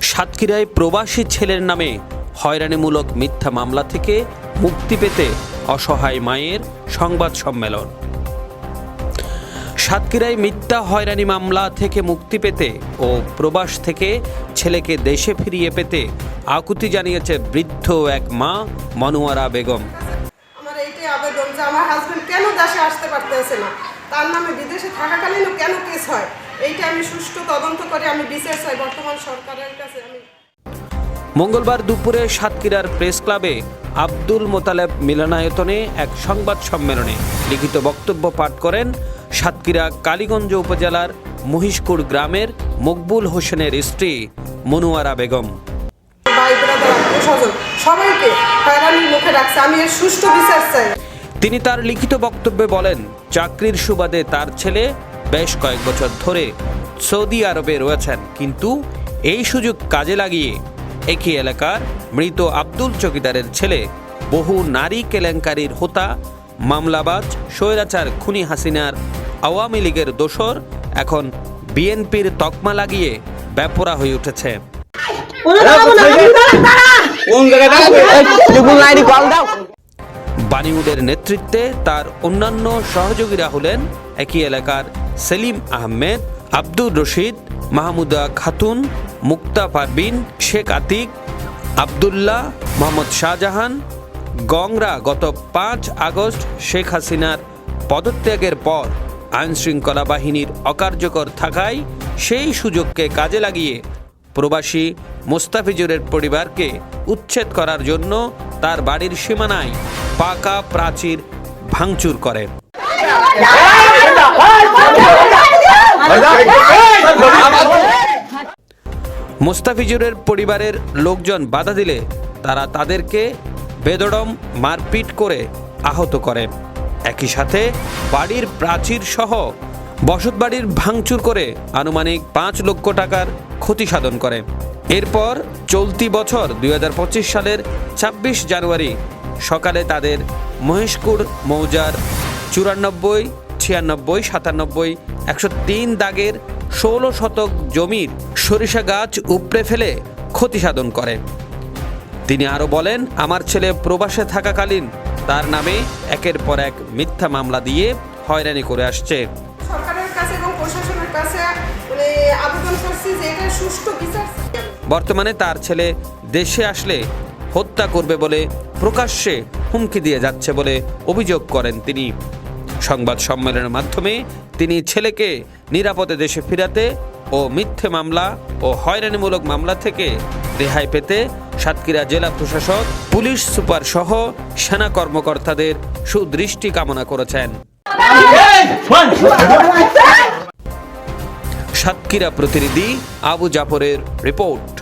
সাতক্ষীরায় প্রবাসী ছেলের নামে হয়রানিমূলক মিথ্যা মামলা থেকে মুক্তি পেতে অসহায় মায়ের সংবাদ সম্মেলন। সাতক্ষীরায় মিথ্যা হয়রানি মামলা থেকে মুক্তি পেতে ও প্রবাস থেকে ছেলেকে দেশে ফিরিয়ে পেতে আকুতি জানিয়েছে বৃদ্ধ এক মা মনোয়ারা বেগম। যে আমার হাজবেন্ড কেন দেশে আসতে পারতেছে না? তার নামে বিদেশে থাকাকালীনও কেন কেস হয়? এইটা আমি সুষ্ঠু তদন্ত করে আমি বিচার চাই বর্তমান সরকারের কাছে আমি মঙ্গলবার দুপুরে সাতক্ষীরার প্রেস ক্লাবে আব্দুল মোতালেব মিলনায়তনে এক সংবাদ সম্মেলনে লিখিত বক্তব্য পাঠ করেন সাতক্ষীরা কালীগঞ্জ উপজেলার মহিষকুড় গ্রামের মকবুল হোসেনের স্ত্রী মনোয়ারা বেগম। সবাইকে হয়রানির মুখে রাখছে। আমি এর সুষ্ঠু বিচার চাই। তিনি তার লিখিত বক্তব্যে বলেন চাকরির সুবাদে তার ছেলে বেশ কয়েক বছর ধরে সৌদি আরবে রয়েছেন কিন্তু এই সুযোগ কাজে লাগিয়ে একই এলাকার মৃত আব্দুল চকিদারের ছেলে বহু নারী কেলেঙ্কারির হোতা মামলাবাজ স্বৈরাচার খুনি হাসিনার আওয়ামী লীগের দোসর এখন বিএনপির তকমা লাগিয়ে ব্যাপরা হয়ে উঠেছে। কোন জায়গায় দাঁড়াবে কল দাও বানিউডের নেতৃত্বে তার অন্যান্য সহযোগীরা হলেন একই এলাকার সেলিম আহমেদ, আব্দুর রশিদ, মাহমুদা খাতুন মুক্তা পারবিন শেখ আতিক, আবদুল্লাহ, মোহাম্মদ শাহজাহান, গংরা গত পাঁচ আগস্ট শেখ হাসিনার পদত্যাগের পর আইনশৃঙ্খলা বাহিনীর অকার্যকর থাকায় সেই সুযোগকে কাজে লাগিয়ে প্রবাসী মোস্তাফিজুরের পরিবারকে উচ্ছেদ করার জন্য তার বাড়ির সীমানায় পাকা প্রাচীর ভাঙচুর করে। মোস্তাফিজুরের পরিবারের লোকজন বাধা দিলে তারা তাদেরকে বেদড়ম মারপিট করে আহত করে। একই সাথে বাড়ির প্রাচীর সহ বসতবাড়ির ভাঙচুর করে আনুমানিক পাঁচ লক্ষ টাকার ক্ষতি সাধন করে। এরপর চলতি বছর দুই হাজার পঁচিশ সালের ২৬ জানুয়ারি সকালে তাদের মহেশকুড়, মৌজার চুরানব্বই, ছিয়ানব্বই, সাতানব্বই, একশো তিন দাগের ষোলো শতক জমির সরিষা গাছ উপড়ে ফেলে ক্ষতি সাধন করে তিনি আরও বলেন, আমার ছেলে প্রবাসে থাকাকালীন তার নামে একের পর এক মিথ্যা মামলা দিয়ে হয়রানি করে আসছে সরকারের কাছে এবং প্রশাসনের কাছে মানে আবেদন করছি যে এটা সুষ্ঠু বিচার। বর্তমানে তার ছেলে দেশে আসলে হত্যা করবে বলে প্রকাশ্যে হুমকি দিয়ে যাচ্ছে বলে অভিযোগ করেন তিনি। সংবাদ সম্মেলনের মাধ্যমে তিনি ছেলেকে নিরাপদে দেশে ফিরাতে ও মিথ্যে মামলা ও হয়রানিমূলক মামলা থেকে রেহাই পেতে সাতক্ষীরা জেলা প্রশাসক, পুলিশ সুপার সহ সেনা কর্মকর্তাদের সুদৃষ্টি কামনা করেছেন। সাতক্ষীরা প্রতিনিধি আবু জাফরের রিপোর্ট।